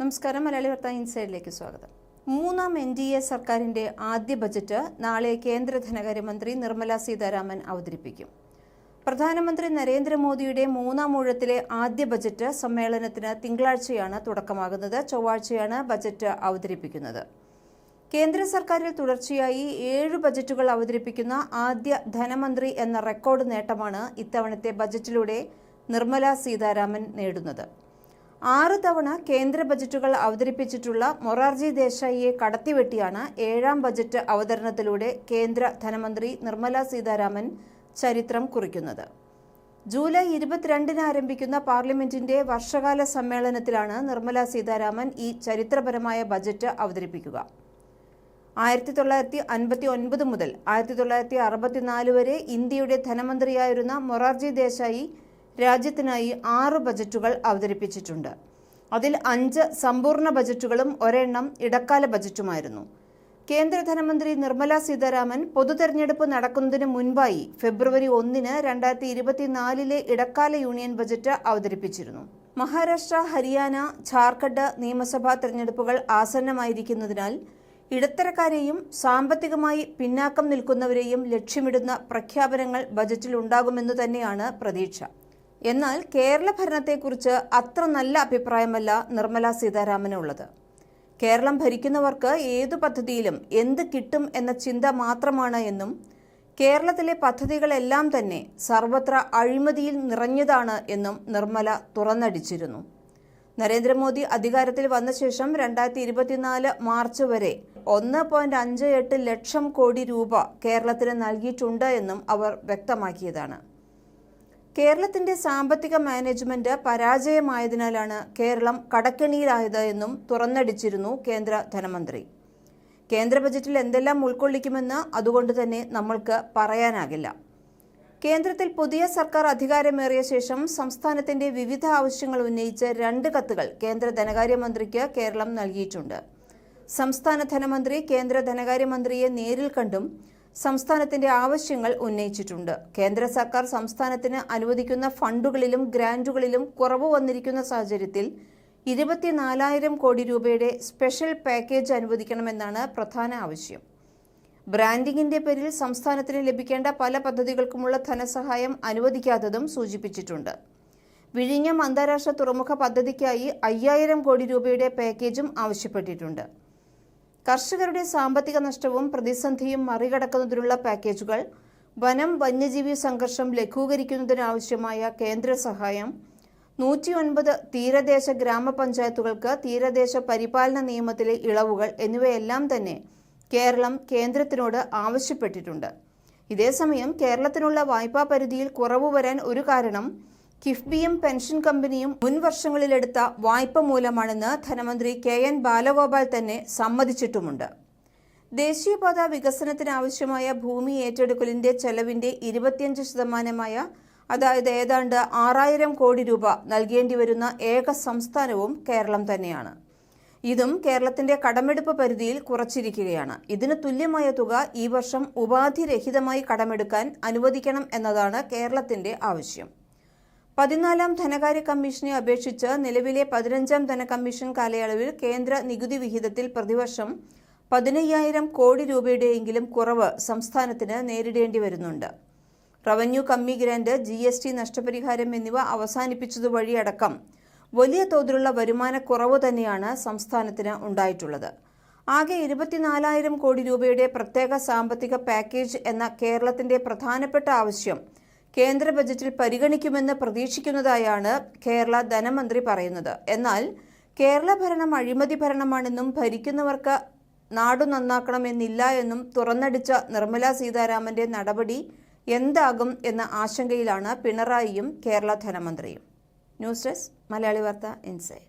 നമസ്കാരം മലയാളി വാർത്ത ഇൻസൈഡിലേക്ക് സ്വാഗതം. മൂന്നാം എൻ ഡി എ സർക്കാരിന്റെ ആദ്യ ബജറ്റ് നാളെ കേന്ദ്ര ധനകാര്യമന്ത്രി നിർമ്മല സീതാരാമൻ അവതരിപ്പിക്കും. പ്രധാനമന്ത്രി നരേന്ദ്രമോദിയുടെ മൂന്നാം ഊഴത്തിലെ ആദ്യ ബജറ്റ് സമ്മേളനത്തിന് തിങ്കളാഴ്ചയാണ് തുടക്കമാകുന്നത്. ചൊവ്വാഴ്ചയാണ് ബജറ്റ് അവതരിപ്പിക്കുന്നത്. കേന്ദ്ര സർക്കാരിൽ തുടർച്ചയായി ഏഴ് ബജറ്റുകൾ അവതരിപ്പിക്കുന്ന ആദ്യ ധനമന്ത്രി എന്ന റെക്കോർഡ് നേട്ടമാണ് ഇത്തവണത്തെ ബജറ്റിലൂടെ നിർമ്മല സീതാരാമൻ നേടുന്നത്. ആറ് തവണ കേന്ദ്ര ബജറ്റുകൾ അവതരിപ്പിച്ചിട്ടുള്ള മൊറാർജി ദേശായിയെ കടത്തിവെട്ടിയാണ് ഏഴാം ബജറ്റ് അവതരണത്തിലൂടെ കേന്ദ്ര ധനമന്ത്രി നിർമ്മല സീതാരാമൻ ചരിത്രം കുറിക്കുന്നത്. ജൂലൈ ഇരുപത്തിരണ്ടിന് ആരംഭിക്കുന്ന പാർലമെന്റിന്റെ വർഷകാല സമ്മേളനത്തിലാണ് നിർമ്മല സീതാരാമൻ ഈ ചരിത്രപരമായ ബജറ്റ് അവതരിപ്പിക്കുക. ആയിരത്തി തൊള്ളായിരത്തി അൻപത്തി ഒൻപത് മുതൽ ആയിരത്തി തൊള്ളായിരത്തി അറുപത്തിനാല് വരെ ഇന്ത്യയുടെ ധനമന്ത്രിയായിരുന്ന മൊറാർജി ദേശായി രാജ്യത്തിനായി ആറ് ബജറ്റുകൾ അവതരിപ്പിച്ചിട്ടുണ്ട്. അതിൽ അഞ്ച് സമ്പൂർണ ബജറ്റുകളും ഒരെണ്ണം ഇടക്കാല ബജറ്റുമായിരുന്നു. കേന്ദ്ര ധനമന്ത്രി നിർമ്മല സീതാരാമൻ പൊതുതെരഞ്ഞെടുപ്പ് നടക്കുന്നതിന് മുൻപായി ഫെബ്രുവരി ഒന്നിന് രണ്ടായിരത്തി ഇരുപത്തിനാലിലെ ഇടക്കാല യൂണിയൻ ബജറ്റ് അവതരിപ്പിച്ചിരുന്നു. മഹാരാഷ്ട്ര ഹരിയാന ഝാർഖണ്ഡ് നിയമസഭാ തെരഞ്ഞെടുപ്പുകൾ ആസന്നമായിരിക്കുന്നതിനാൽ ഇടത്തരക്കാരെയും സാമ്പത്തികമായി പിന്നാക്കം നിൽക്കുന്നവരെയും ലക്ഷ്യമിടുന്ന പ്രഖ്യാപനങ്ങൾ ബജറ്റിൽ ഉണ്ടാകുമെന്നു തന്നെയാണ് പ്രതീക്ഷ. എന്നാൽ കേരള ഭരണത്തെക്കുറിച്ച് അത്ര നല്ല അഭിപ്രായമല്ല നിർമ്മല സീതാരാമനുള്ളത്. കേരളം ഭരിക്കുന്നവർക്ക് ഏതു പദ്ധതിയിലും എന്ത് കിട്ടും എന്ന ചിന്ത മാത്രമാണ് എന്നും കേരളത്തിലെ പദ്ധതികളെല്ലാം തന്നെ സർവത്ര അഴിമതിയിൽ നിറഞ്ഞതാണ് എന്നും നിർമ്മല തുറന്നടിച്ചിരുന്നു. നരേന്ദ്രമോദി അധികാരത്തിൽ വന്ന ശേഷം രണ്ടായിരത്തി ഇരുപത്തിനാല് മാർച്ച് വരെ ഒന്ന് പോയിന്റ് അഞ്ച് എട്ട് ലക്ഷം കോടി രൂപ കേരളത്തിന് നൽകിയിട്ടുണ്ട് എന്നും അവർ വ്യക്തമാക്കിയതാണ്. കേരളത്തിന്റെ സാമ്പത്തിക മാനേജ്മെന്റ് പരാജയമായതിനാലാണ് കേരളം കടക്കെണിയിലായത് എന്നും തുറന്നടിച്ചിരുന്നു കേന്ദ്ര ധനമന്ത്രി. കേന്ദ്ര ബജറ്റിൽ എന്തെല്ലാം ഉൾക്കൊള്ളിക്കുമെന്ന് അതുകൊണ്ട് തന്നെ നമ്മൾക്ക് പറയാനാകില്ല. കേന്ദ്രത്തിൽ പുതിയ സർക്കാർ അധികാരമേറിയ ശേഷം സംസ്ഥാനത്തിന്റെ വിവിധ ആവശ്യങ്ങൾ ഉന്നയിച്ച് രണ്ട് കത്തുകൾ കേന്ദ്ര ധനകാര്യമന്ത്രിക്ക് കേരളം നൽകിയിട്ടുണ്ട്. സംസ്ഥാന ധനമന്ത്രി കേന്ദ്ര ധനകാര്യമന്ത്രിയെ നേരിൽ കണ്ടും സംസ്ഥാനത്തിന്റെ ആവശ്യങ്ങൾ ഉന്നയിച്ചിട്ടുണ്ട്. കേന്ദ്ര സർക്കാർ സംസ്ഥാനത്തിന് അനുവദിക്കുന്ന ഫണ്ടുകളിലും ഗ്രാന്റുകളിലും കുറവ് വന്നിരിക്കുന്ന സാഹചര്യത്തിൽ ഇരുപത്തിനാലായിരം കോടി രൂപയുടെ സ്പെഷ്യൽ പാക്കേജ് അനുവദിക്കണമെന്നാണ് പ്രധാന ആവശ്യം. ബ്രാൻഡിങ്ങിന്റെ പേരിൽ സംസ്ഥാനത്തിന് ലഭിക്കേണ്ട പല പദ്ധതികൾക്കുമുള്ള ധനസഹായം അനുവദിക്കാത്തതും സൂചിപ്പിച്ചിട്ടുണ്ട്. വിഴിഞ്ഞം അന്താരാഷ്ട്ര തുറമുഖ പദ്ധതിക്കായി അയ്യായിരം കോടി രൂപയുടെ പാക്കേജും ആവശ്യപ്പെട്ടിട്ടുണ്ട്. കർഷകരുടെ സാമ്പത്തിക നഷ്ടവും പ്രതിസന്ധിയും മറികടക്കുന്നതിനുള്ള പാക്കേജുകൾ വനം വന്യജീവി സംഘർഷം ലഘൂകരിക്കുന്നതിനാവശ്യമായ കേന്ദ്ര സഹായം നൂറ്റി ഒൻപത് തീരദേശ ഗ്രാമപഞ്ചായത്തുകൾക്ക് തീരദേശ പരിപാലന നിയമത്തിലെ ഇളവുകൾ എന്നിവയെല്ലാം തന്നെ കേരളം കേന്ദ്രത്തിനോട് ആവശ്യപ്പെട്ടിട്ടുണ്ട്. ഇതേസമയം കേരളത്തിനുള്ള വായ്പാ പരിധിയിൽ കുറവ് വരാൻ ഒരു കാരണം കിഫ്ബിയും പെൻഷൻ കമ്പനിയും മുൻ വർഷങ്ങളിലെടുത്ത വായ്പ മൂലമാണെന്ന് ധനമന്ത്രി കെ എൻ ബാലഗോപാൽ തന്നെ സമ്മതിച്ചിട്ടുമുണ്ട്. ദേശീയപാത വികസനത്തിനാവശ്യമായ ഭൂമി ഏറ്റെടുക്കലിന്റെ ചെലവിന്റെ ഇരുപത്തിയഞ്ച് ശതമാനമായ അതായത് ഏതാണ്ട് ആറായിരം കോടി രൂപ നൽകേണ്ടി വരുന്ന ഏക സംസ്ഥാനവും കേരളം തന്നെയാണ്. ഇതും കേരളത്തിന്റെ കടമെടുപ്പ് പരിധിയിൽ കുറച്ചിരിക്കുകയാണ്. ഇതിന് തുല്യമായ തുക ഈ വർഷം ഉപാധിരഹിതമായി കടമെടുക്കാൻ അനുവദിക്കണം എന്നതാണ് കേരളത്തിന്റെ ആവശ്യം. പതിനാലാം ധനകാര്യ കമ്മീഷനെ അപേക്ഷിച്ച് നിലവിലെ പതിനഞ്ചാം ധനകമ്മീഷൻ കാലയളവിൽ കേന്ദ്ര നികുതി വിഹിതത്തിൽ പ്രതിവർഷം പതിനയ്യായിരം കോടി രൂപയുടെയെങ്കിലും കുറവ് സംസ്ഥാനത്തിന് നേരിടേണ്ടി വരുന്നുണ്ട്. റവന്യൂ കമ്മി ഗ്രാന്റ് ജി എസ് ടി നഷ്ടപരിഹാരം എന്നിവ അവസാനിപ്പിച്ചതുവഴി അടക്കം വലിയ തോതിലുള്ള വരുമാന കുറവ് തന്നെയാണ് സംസ്ഥാനത്തിന് ഉണ്ടായിട്ടുള്ളത്. ആകെ ഇരുപത്തിനാലായിരം കോടി രൂപയുടെ പ്രത്യേക സാമ്പത്തിക പാക്കേജ് എന്ന കേരളത്തിന്റെ പ്രധാനപ്പെട്ട ആവശ്യം കേന്ദ്ര ബജറ്റിൽ പരിഗണിക്കുമെന്ന് പ്രതീക്ഷിക്കുന്നതായാണ് കേരള ധനമന്ത്രി പറയുന്നത്. എന്നാൽ കേരള ഭരണം അഴിമതി ഭരണമാണെന്നും ഭരിക്കുന്നവർക്ക് നാടു നന്നാക്കണമെന്നില്ല എന്നും തുറന്നടിച്ച നിർമ്മല സീതാരാമന്റെ നടപടി എന്താകും എന്ന ആശങ്കയിലാണ് പിണറായിയും Kerala ധനമന്ത്രിയും. News desk Malayali Vartha inside